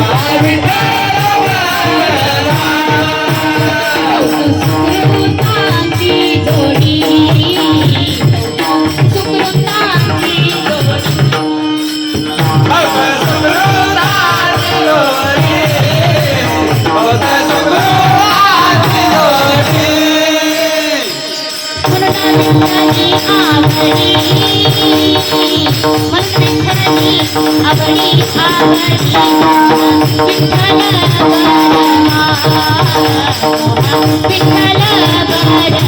I repent. Pitala, Pitala, Pitala, Pitala, Pitala, Pitala, Pitala, Pitala, Pitala,